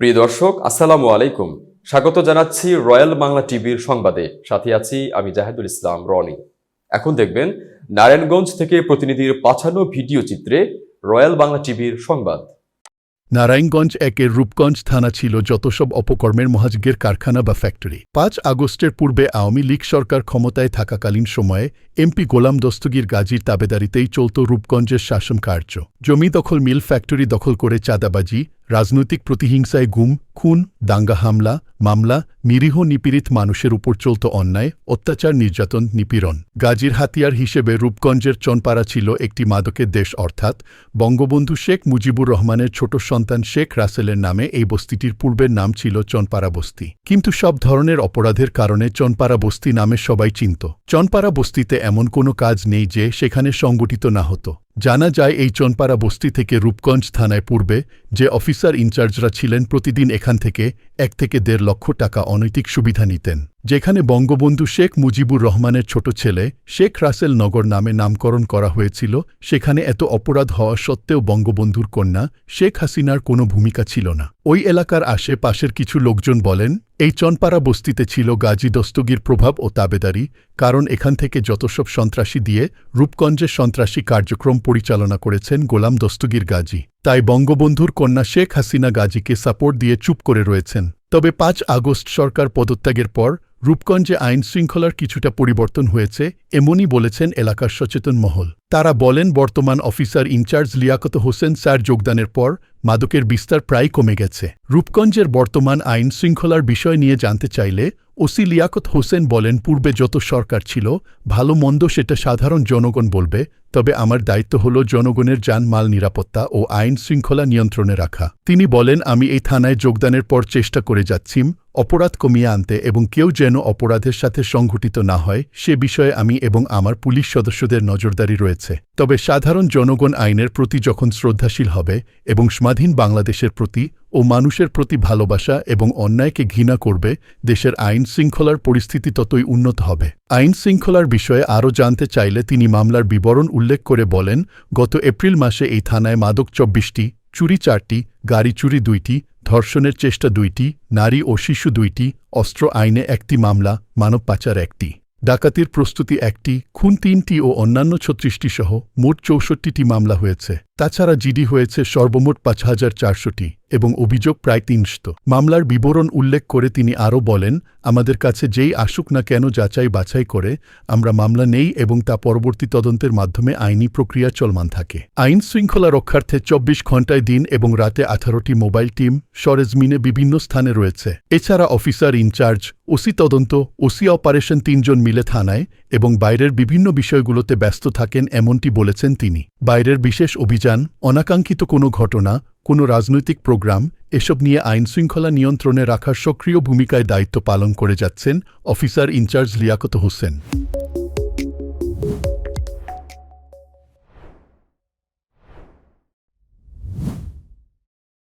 প্রিয় দর্শক, আসসালামু আলাইকুম। স্বাগত জানাচ্ছি রয়্যাল বাংলা টিভির সংবাদে। সাথে আছি আমি জাহেদুল ইসলাম, রনি। এখন দেখবেন, নারায়ণগঞ্জ থেকে প্রতিনিধির পাঠানো ভিডিও চিত্রে রয়্যাল বাংলা টিভির সংবাদ। নারায়ণগঞ্জ একের রূপগঞ্জ থানা ছিল যত সব অপকর্মের মহাজগের কারখানা বা ফ্যাক্টরি। পাঁচ আগস্টের পূর্বে আওয়ামী লীগ সরকার ক্ষমতায় থাকাকালীন সময়ে এমপি গোলাম দস্তগীর গাজীর তাবেদারিতেই চলত রূপগঞ্জের শাসন কার্য। জমি দখল, মিল ফ্যাক্টরি দখল করে চাঁদাবাজি রাজনৈতিক প্রতিহিংসায় গুম, খুন, দাঙ্গা হামলা, মামলা, নিরীহ নিপীড়িত মানুষের উপর চলত অন্যায়, অত্যাচার, নির্যাতন, নিপীড়ন। গাজীর হাতিয়ার হিসেবে রূপগঞ্জের চনপাড়া ছিল একটি মাদকের দেশ, অর্থাৎ বঙ্গবন্ধু শেখ মুজিবুর রহমানের ছোট সন্তান শেখ রাসেলের নামে এই বস্তিটির পূর্বের নাম ছিল চনপাড়া বস্তি। কিন্তু সব ধরনের অপরাধের কারণে চনপাড়া বস্তি নামে সবাই চিনত। চনপাড়া বস্তিতে এমন কোনো কাজ নেই যে সেখানে সংগঠিত না হতো। জানা যায় এই চনপাড়া বস্তি থেকে রূপগঞ্জ থানায় পূর্বে যে অফিসার ইনচার্জরা ছিলেন প্রতিদিন এখান থেকে এক থেকে দেড় লক্ষ টাকা অনৈতিক সুবিধা নিতেন, যেখানে বঙ্গবন্ধু শেখ মুজিবুর রহমানের ছোট ছেলে শেখ রাসেল নগর নামে নামকরণ করা হয়েছিল। সেখানে এত অপরাধ হওয়া সত্ত্বেও বঙ্গবন্ধুর কন্যা শেখ হাসিনার কোনো ভূমিকা ছিল না। ওই এলাকার আশেপাশের কিছু লোকজন বলেন, এই চনপাড়া বস্তিতে ছিল গাজী দস্তগীর প্রভাব ও তাবেদারি, কারণ এখান থেকে যতসব সন্ত্রাসী দিয়ে রূপগঞ্জের সন্ত্রাসী কার্যক্রম পরিচালনা করেছেন গোলাম দস্তগীর গাজী। তাই বঙ্গবন্ধুর কন্যা শেখ হাসিনা গাজীকে সাপোর্ট দিয়ে চুপ করে রয়েছেন। তবে পাঁচ আগস্ট সরকার পদত্যাগের পর রূপগঞ্জে আইন শৃঙ্খলার কিছুটা পরিবর্তন হয়েছে, এমনই বলেছেন এলাকার সচেতন মহল। তারা বলেন, বর্তমান officer in charge Liaquat Hossain sir যোগদানের পর মাদকের বিস্তার প্রায় কমে গেছে। রূপগঞ্জের বর্তমান আইন শৃঙ্খলার বিষয় নিয়ে জানতে চাইলে ওসি লিয়াকত হোসেন বলেন, পূর্বে যত সরকার ছিল, ভালো মন্দ সেটা সাধারণ জনগণ বলবে, তবে আমার দায়িত্ব হল জনগণের যানমাল নিরাপত্তা ও আইন শৃঙ্খলা নিয়ন্ত্রণে রাখা। তিনি বলেন, আমি এই থানায় যোগদানের পর চেষ্টা করে যাচ্ছি, অপরাধ কমিয়ে আনতে এবং কেউ যেন অপরাধের সাথে সংঘটিত না হয়, সে বিষয়ে আমি এবং আমার পুলিশ সদস্যদের নজরদারি রয়েছে। তবে সাধারণ জনগণ আইনের প্রতি যখন শ্রদ্ধাশীল হবে এবং স্বাধীন বাংলাদেশের প্রতি ও মানুষের প্রতি ভালোবাসা এবং অন্যায়কে ঘৃণা করবে, দেশের আইন শৃঙ্খলার পরিস্থিতি ততই উন্নত হবে। আইন শৃঙ্খলার বিষয়ে আরও জানতে চাইলে তিনি মামলার বিবরণ উল্লেখ করে বলেন, গত এপ্রিল মাসে এই থানায় মাদক চব্বিশটি, চুরি চারটি, গাড়ি চুরি দুইটি, ধর্ষণের চেষ্টা দুইটি, নারী ও শিশু দুইটি, অস্ত্র আইনে একটি মামলা, মানব পাচার একটি। ডাকাতির প্রস্তুতি একটি, খুন তিনটি ও অন্যান্য ছত্রিশটি সহ মোট চৌষট্টিটি মামলা হয়েছে। তাছাড়া জিডি হয়েছে সর্বমোট পাঁচ হাজার চারশোটি। এবং অভিযোগ প্রায় তিনশত। মামলার বিবরণ উল্লেখ করে তিনি আরও বলেন, আমাদের কাছে যেই আসুক না কেন যাচাই বাছাই করে, আমরা মামলা নেই এবং তা পরবর্তী তদন্তের মাধ্যমে আইনি প্রক্রিয়া চলমান থাকে। আইন শৃঙ্খলা রক্ষার্থে চব্বিশ ঘণ্টায় দিন এবং রাতে আঠারোটি মোবাইল টিম, সরেজমিনে বিভিন্ন স্থানে রয়েছে। এছাড়া অফিসার ইনচার্জ, ওসি তদন্ত, ওসি অপারেশন তিনজন মিলে থানায় এবং বাইরের বিভিন্ন বিষয়গুলোতে ব্যস্ত থাকেন এমনটি বলেছেন তিনি। বাইরের বিশেষ অভিযান, অনাকাঙ্ক্ষিত কোনো ঘটনা কোনো রাজনৈতিক প্রোগ্রাম এসব নিয়ে আইন শৃঙ্খলা নিয়ন্ত্রণে রাখার সক্রিয় ভূমিকায় দায়িত্ব পালন করে যাচ্ছেন অফিসার ইনচার্জ লিয়াকত হোসেন।